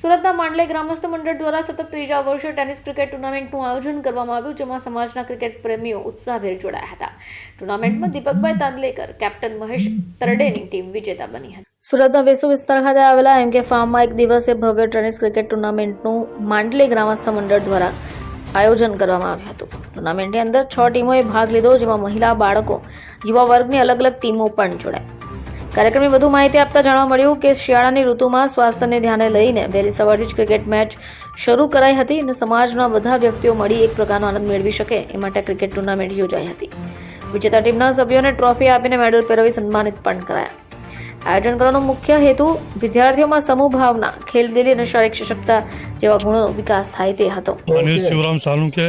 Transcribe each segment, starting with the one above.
સુરતના માંડલે ગ્રામસ્થ મંડળ દ્વારા સતત ત્રીજા વર્ષે ટેનિસ ક્રિકેટ ટુર્નામેન્ટનું આયોજન કરવામાં આવ્યું, જેમાં સમાજના ક્રિકેટ પ્રેમીઓ ઉત્સાહભેર જોડાયા હતા. ટુર્નામેન્ટમાં દીપકભાઈ તાંદલેકર કેપ્ટન મહેશ તરડેની ટીમ વિજેતા બની હતી. સુરતના વેસુ વિસ્તાર ખાતે આવેલા એમ કે ફાર્મમાં એક દિવસે ભવ્ય ટેનિસ ક્રિકેટ ટુર્નામેન્ટનું માંડલે ગ્રામસ્થ મંડળ દ્વારા આયોજન કરવામાં આવ્યું હતું. ટુર્નામેન્ટની અંદર છ ટીમોએ ભાગ લીધો, જેમાં મહિલા બાળકો, યુવા વર્ગની અલગ અલગ ટીમો પણ જોડાઈ. કાર્યક્રમની વધુ માહિતી આપતા જાણવા મળ્યું કે શિયાળાની ઋતુમાં સ્વાસ્થ્યને ધ્યાને લઈને વહેલી સવારથી જ ક્રિકેટ મેચ શરૂ કરાઈ હતી અને સમાજના બધા વ્યક્તિઓ મળી એક પ્રકારનો આનંદ મેળવી શકે એ માટે ક્રિકેટ ટુર્નામેન્ટ યોજાઈ હતી. વિજેતા ટીમના સભ્યોને ટ્રોફી આપીને મેડલ પહેરાવી સન્માનિત પણ કરાયા. આયોજન કરવાનો મુખ્ય હેતુ વિદ્યાર્થીઓમાં સમૂહ ભાવના ખેલદિલી અને શારીરિક સશક્તતા જેવા ગુણોનો વિકાસ થાય તે હતો. અનિલ શિવરામ સાલુંકે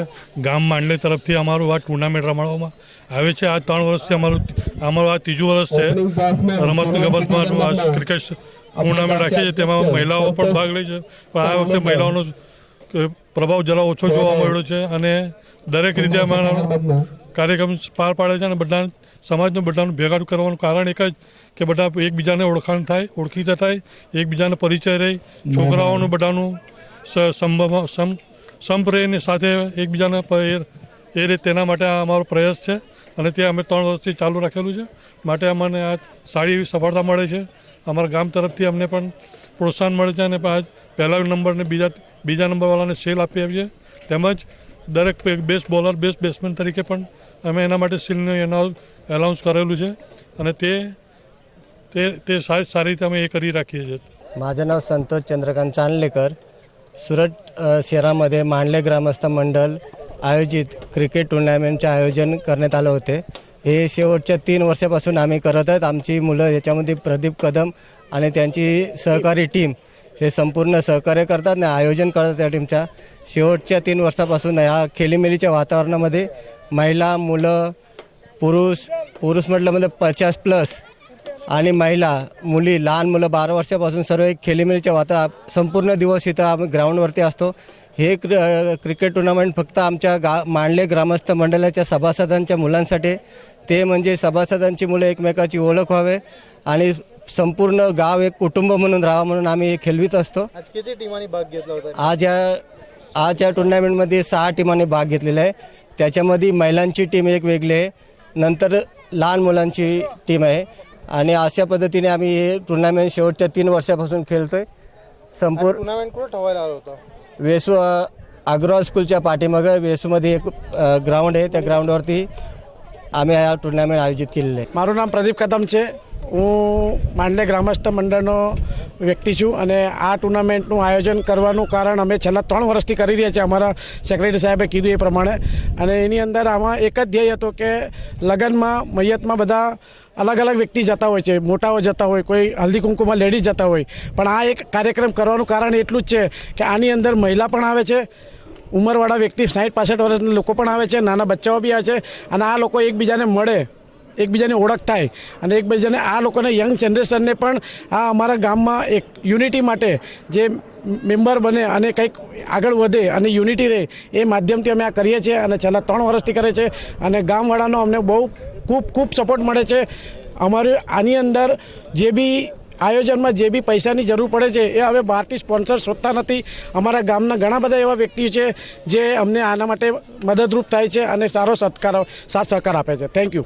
ગામ માંડલે તરફથી અમારું આ ટુર્નામેન્ટ રમાડવામાં આવે છે. આ ત્રણ વર્ષથી અમારું અમારું આ ત્રીજું વર્ષ છે. રમત ગમતમાં આ ક્રિકેટ ટુર્નામેન્ટ રાખીએ છીએ તેમાં મહિલાઓ પણ ભાગ લે છે. પણ આ વખતે મહિલાઓનો પ્રભાવ જરા ઓછો જોવા મળ્યો છે અને દરેક રીતે અમારા કાર્યક્રમ પાર પાડે છે અને બધા સમાજનું બધાનું ભેગા કરવાનું કારણ એક જ કે બધા એકબીજાને ઓળખાણ થાય ઓળખીતા થાય એકબીજાને પરિચય રહે છોકરાઓનું બધાનું સમ સંપ રહે ને સાથે એકબીજાને એ એ રીતે તેના માટે આ અમારો પ્રયાસ છે અને તે અમે ત્રણ વર્ષથી ચાલુ રાખેલું છે. માટે અમને આ સારી એવી સફળતા મળે છે. અમારા ગામ તરફથી અમને પણ પ્રોત્સાહન મળે છે અને આજ પહેલા નંબરને બીજા બીજા નંબરવાળાને સેલ આપી આવીએ. તેમજ દરેક બેસ્ટ બોલર બેસ્ટ બેટ્સમેન તરીકે પણ અમે એના માટે સીલનું એનાઉન્સ એનાઉન્સ કરેલું છે અને તે તે તે સારી સારી રીતે અમે એ કરી રાખીએ છીએ माझं नाव संतोष चंद्रकांत चांदलेकर सुरत अ, शहरामध्ये मांडले ग्रामस्थ मंडळ आयोजित क्रिकेट टुर्नामेंटचे आयोजन करण्यात आलं होते हे शेवटच्या तीन वर्षापासून आम्ही करत आहेत आमची मुलं याच्यामध्ये प्रदीप कदम आणि त्यांची सहकारी टीम हे संपूर्ण सहकार्य करतात आणि आयोजन करतात या टीमच्या शेवटच्या तीन वर्षापासून ह्या खेलीमेलीच्या वातावरणामध्ये महिला मुलं पुरुष पुरुष म्हटलं म्हणजे पचास प्लस आणि महिला मुली लहान मुलं बारा वर्षापासून सर्व एक खेलीमेलीच्या वाता संपूर्ण दिवस इथं आम्ही ग्राउंडवरती असतो. हे क्र क्रिकेट टुर्नामेंट फक्त आमच्या गा मांडले ग्रामस्थ मंडळाच्या सभासदांच्या मुलांसाठी. ते म्हणजे सभासदांची मुलं एकमेकाची ओळख व्हावे आणि संपूर्ण गाव एक कुटुंब म्हणून राहावं म्हणून आम्ही हे खेळवीत असतो आज किती टीमांनी भाग घेतला होता आज या आज या टुर्नामेंटमध्ये सहा टीमांनी भाग घेतलेला आहे त्याच्यामध्ये महिलांची टीम एक वेगळी आहे नंतर लहान मुलांची टीम आहे आणि अशा पद्धतीने आम्ही हे टुर्नामेंट शेवटच्या तीन वर्षापासून खेळतोय संपूर्ण टुर्नामेंट कुठं ठेवायला आलं होतं वेसू अ, अग्रवाल स्कूलच्या पाठीमागं वेसूमध्ये एक अ, ग्राउंड आहे त्या ग्राउंडवरती आम्ही हा टुर्नामेंट आयोजित केलेलं आहे મારું નામ પ્રદીપ કદમ છે હું માંડલે ગ્રામસ્થ મંડળનો વ્યક્તિ છું અને આ ટુર્નામેન્ટનું આયોજન કરવાનું કારણ અમે છેલ્લા ત્રણ વર્ષથી કરી રહ્યા છીએ. અમારા સેક્રેટરી સાહેબે કીધું એ પ્રમાણે. અને એની અંદર આમાં એક જ ધ્યેય હતો કે લગ્નમાં, મૈયતમાં બધા અલગ અલગ વ્યક્તિ જતા હોય છે. મોટાઓ જતા હોય, કોઈ હલ્દી કુંકુમાં લેડીઝ જતા હોય. પણ આ એક કાર્યક્રમ કરવાનું કારણ એટલું જ છે કે આની અંદર મહિલા પણ આવે છે, ઉંમરવાળા વ્યક્તિ સાઠ પાસઠ વર્ષના લોકો પણ આવે છે, નાના બચ્ચાઓ બી આવે છે અને આ લોકો એકબીજાને મળે. એકબીજાની ઓળખ થાય અને એકબીજાને આ લોકોને યંગ જનરેશનને પણ આ અમારા ગામમાં એક યુનિટી માટે જે મેમ્બર બને અને કંઈક આગળ વધે અને યુનિટી રહે એ માધ્યમથી અમે આ કરીએ છીએ અને છેલ્લા ત્રણ વર્ષથી કરે છે અને ગામવાળાનો અમને બહુ ખૂબ ખૂબ સપોર્ટ મળે છે. અમારે આની અંદર જે બી આયોજનમાં જે બી પૈસાની જરૂર પડે છે એ હવે બહારથી સ્પોન્સર શોધતા નથી. અમારા ગામના ઘણા બધા એવા વ્યક્તિઓ છે જે અમને આના માટે મદદરૂપ થાય છે અને સારો સત્કાર સાથ સહકાર આપે છે. Thank you